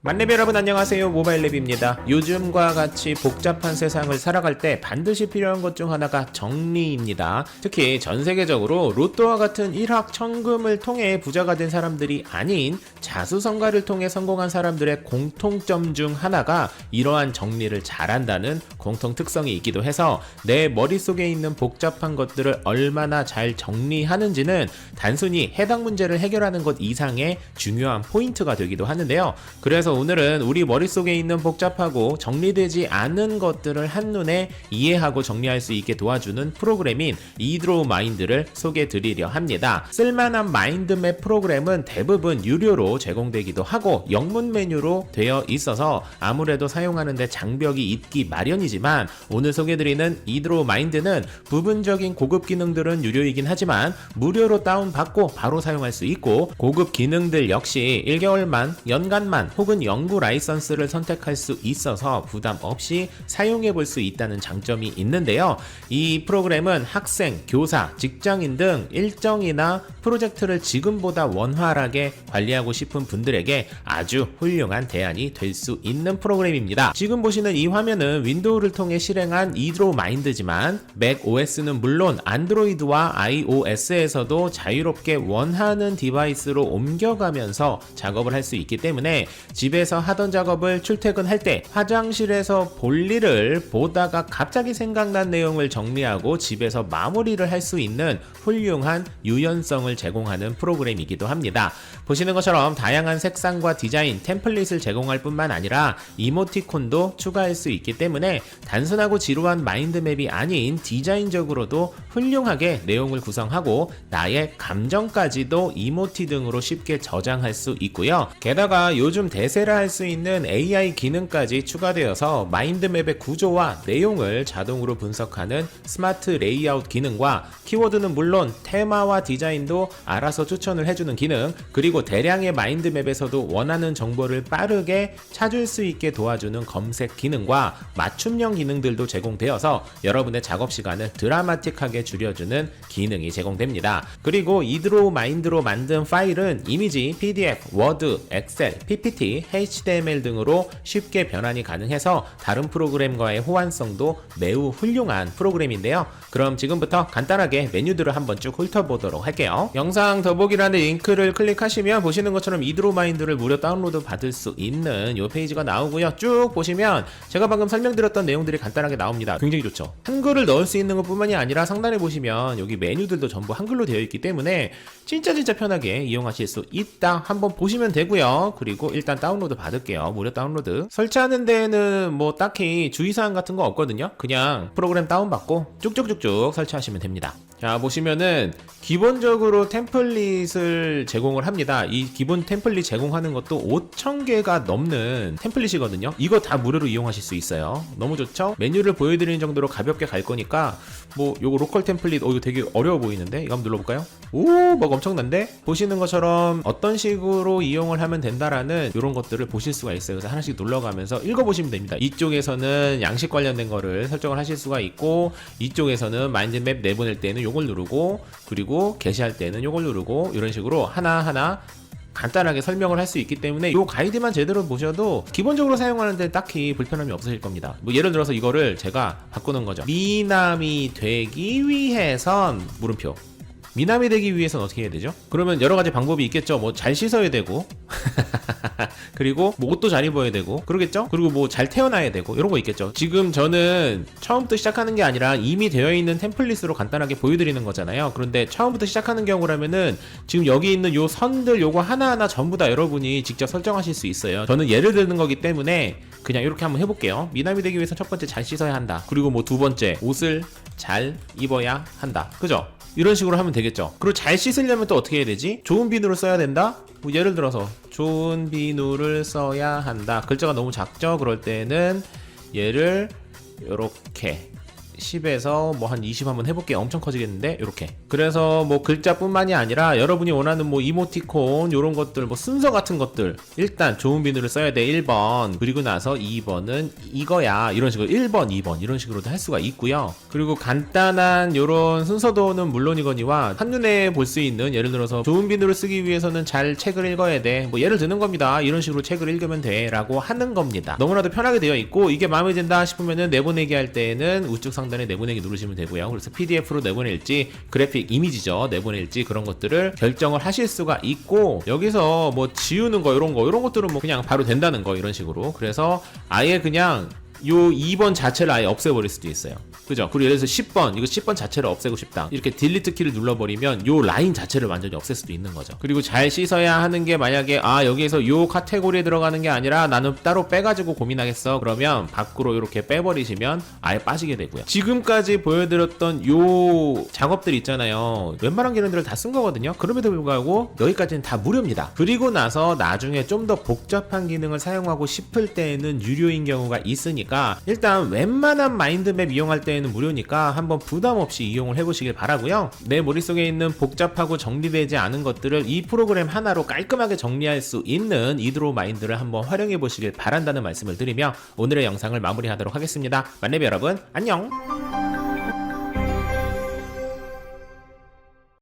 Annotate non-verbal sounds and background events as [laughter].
만렙 여러분 안녕하세요. 모바일랩입니다. 요즘과 같이 복잡한 세상을 살아갈 때 반드시 필요한 것 중 하나가 정리입니다. 특히 전 세계적으로 로또와 같은 일확천금을 통해 부자가 된 사람들이 아닌 자수성가를 통해 성공한 사람들의 공통점 중 하나가 이러한 정리를 잘한다는 공통 특성이 있기도 해서 내 머릿속에 있는 복잡한 것들을 얼마나 잘 정리하는지는 단순히 해당 문제를 해결하는 것 이상의 중요한 포인트가 되기도 하는데요. 그래서 오늘은 우리 머릿속에 있는 복잡하고 정리되지 않은 것들을 한눈에 이해하고 정리할 수 있게 도와주는 프로그램인 이드로우 마인드를 소개해 드리려 합니다. 쓸만한 마인드맵 프로그램은 대부분 유료로 제공되기도 하고 영문 메뉴로 되어 있어서 아무래도 사용하는데 장벽이 있기 마련이지만 오늘 소개드리는 이드로우 마인드는 부분적인 고급 기능들은 유료이긴 하지만 무료로 다운받고 바로 사용할 수 있고 고급 기능들 역시 1개월만, 연간만 혹은 연구 라이선스를 선택할 수 있어서 부담 없이 사용해 볼 수 있다는 장점이 있는데요. 이 프로그램은 학생, 교사, 직장인 등 일정이나 프로젝트를 지금보다 원활하게 관리하고 싶은 분들에게 아주 훌륭한 대안이 될 수 있는 프로그램입니다. 지금 보시는 이 화면은 윈도우를 통해 실행한 이드로 마인드지만 맥 OS는 물론 안드로이드와 iOS에서도 자유롭게 원하는 디바이스로 옮겨가면서 작업을 할 수 있기 때문에 집에서 하던 작업을 출퇴근할 때 화장실에서 볼일을 보다가 갑자기 생각난 내용을 정리하고 집에서 마무리를 할 수 있는 훌륭한 유연성을 제공하는 프로그램이기도 합니다. 보시는 것처럼 다양한 색상과 디자인, 템플릿을 제공할 뿐만 아니라 이모티콘도 추가할 수 있기 때문에 단순하고 지루한 마인드맵이 아닌 디자인적으로도 훌륭하게 내용을 구성하고 나의 감정까지도 이모티 등으로 쉽게 저장할 수 있고요. 게다가 요즘 대세 라할수 있는 AI 기능까지 추가되어서 마인드맵의 구조와 내용을 자동으로 분석하는 스마트 레이아웃 기능과 키워드는 물론 테마와 디자인도 알아서 추천을 해주는 기능 그리고 대량의 마인드맵에서도 원하는 정보를 빠르게 찾을 수 있게 도와주는 검색 기능과 맞춤형 기능들도 제공되어서 여러분의 작업 시간을 드라마틱하게 줄여주는 기능이 제공됩니다. 그리고 이드로우 마인드로 만든 파일은 이미지, PDF, 워드, 엑셀, PPT, HTML 등으로 쉽게 변환이 가능해서 다른 프로그램과의 호환성도 매우 훌륭한 프로그램인데요. 그럼 지금부터 간단하게 메뉴들을 한번 쭉 훑어보도록 할게요. 영상 더보기란의 링크를 클릭하시면 보시는 것처럼 이드로 마인드를 무료 다운로드 받을 수 있는 이 페이지가 나오고요. 쭉 보시면 제가 방금 설명드렸던 내용들이 간단하게 나옵니다. 굉장히 좋죠. 한글을 넣을 수 있는 것뿐만이 아니라 상단에 보시면 여기 메뉴들도 전부 한글로 되어 있기 때문에 진짜 진짜 편하게 이용하실 수 있다. 한번 보시면 되고요. 그리고 일단 다운 로드 받을게요. 무료 다운로드. 설치하는 데에는 뭐 딱히 주의사항 같은 거 없거든요. 그냥 프로그램 다운받고 쭉쭉쭉쭉 설치하시면 됩니다. 자 보시면은 기본적으로 템플릿을 제공을 합니다. 이 기본 템플릿 제공하는 것도 5,000개가 넘는 템플릿이거든요. 이거 다 무료로 이용하실 수 있어요. 너무 좋죠? 메뉴를 보여드리는 정도로 가볍게 갈 거니까 뭐 요거 로컬 템플릿 어 이거 되게 어려워 보이는데 이거 한번 눌러볼까요? 오, 뭐 엄청난데? 보시는 것처럼 어떤 식으로 이용을 하면 된다라는 이런 것들을 보실 수가 있어요. 그래서 하나씩 눌러가면서 읽어보시면 됩니다. 이쪽에서는 양식 관련된 거를 설정을 하실 수가 있고 이쪽에서는 마인드맵 내보낼 때는 요걸 누르고 그리고 게시할 때는 요걸 누르고 이런 식으로 하나하나 간단하게 설명을 할 수 있기 때문에 이 가이드만 제대로 보셔도 기본적으로 사용하는데 딱히 불편함이 없으실 겁니다. 뭐 예를 들어서 이거를 제가 바꾸는 거죠. 미남이 되기 위해선 물음표. 미남이 되기 위해선 어떻게 해야 되죠? 그러면 여러 가지 방법이 있겠죠. 뭐 잘 씻어야 되고, [laughs] 그리고 뭐 옷도 잘 입어야 되고, 그러겠죠? 그리고 뭐 잘 태어나야 되고, 이런 거 있겠죠. 지금 저는 처음부터 시작하는 게 아니라 이미 되어 있는 템플릿으로 간단하게 보여드리는 거잖아요. 그런데 처음부터 시작하는 경우라면은 지금 여기 있는 요 선들 요거 하나하나 전부 다 여러분이 직접 설정하실 수 있어요. 저는 예를 드는 거기 때문에 그냥 이렇게 한번 해볼게요. 미남이 되기 위해서 첫 번째 잘 씻어야 한다. 그리고 뭐 두 번째 옷을 잘 입어야 한다. 그죠? 이런 식으로 하면 되겠죠. 그리고 잘 씻으려면 또 어떻게 해야 되지? 좋은 비누를 써야 된다? 뭐 예를 들어서 좋은 비누를 써야 한다. 글자가 너무 작죠? 그럴 때는 얘를 이렇게 10에서 뭐 한 20 한번 해볼게요. 엄청 커지겠는데 이렇게. 그래서 뭐 글자뿐만이 아니라 여러분이 원하는 뭐 이모티콘 이런 것들 뭐 순서 같은 것들 일단 좋은 비누를 써야 돼 1번 그리고 나서 2번은 이거야 이런 식으로 1번 2번 이런 식으로도 할 수가 있고요. 그리고 간단한 이런 순서도는 물론이거니와 한눈에 볼 수 있는 예를 들어서 좋은 비누를 쓰기 위해서는 잘 책을 읽어야 돼. 뭐 예를 드는 겁니다. 이런 식으로 책을 읽으면 돼 라고 하는 겁니다. 너무나도 편하게 되어 있고 이게 마음에 든다 싶으면은 내보내기 할 때는 우측 상단 에 내보내기 누르시면 되고요. 그래서 PDF로 내보낼지 그래픽 이미지죠. 내보낼지 그런 것들을 결정을 하실 수가 있고 여기서 뭐 지우는 거 이런 거 이런 것들은 뭐 그냥 바로 된다는 거 이런 식으로. 그래서 아예 그냥 요 2번 자체를 아예 없애버릴 수도 있어요. 그죠? 그리고 예를 들어서 10번, 이거 10번 자체를 없애고 싶다. 이렇게 딜리트 키를 눌러버리면 요 라인 자체를 완전히 없앨 수도 있는 거죠. 그리고 잘 씻어야 하는 게 만약에 아, 여기에서 요 카테고리에 들어가는 게 아니라 나는 따로 빼가지고 고민하겠어. 그러면 밖으로 이렇게 빼버리시면 아예 빠지게 되고요. 지금까지 보여드렸던 요 작업들 있잖아요. 웬만한 기능들을 다 쓴 거거든요. 그럼에도 불구하고 여기까지는 다 무료입니다. 그리고 나서 나중에 좀 더 복잡한 기능을 사용하고 싶을 때에는 유료인 경우가 있으니까 일단 웬만한 마인드맵 이용할 때에는 무료니까 한번 부담 없이 이용을 해보시길 바라고요. 내 머릿속에 있는 복잡하고 정리되지 않은 것들을 이 프로그램 하나로 깔끔하게 정리할 수 있는 이드로 마인드를 한번 활용해 보시길 바란다는 말씀을 드리며 오늘의 영상을 마무리하도록 하겠습니다. 만렙 여러분 안녕.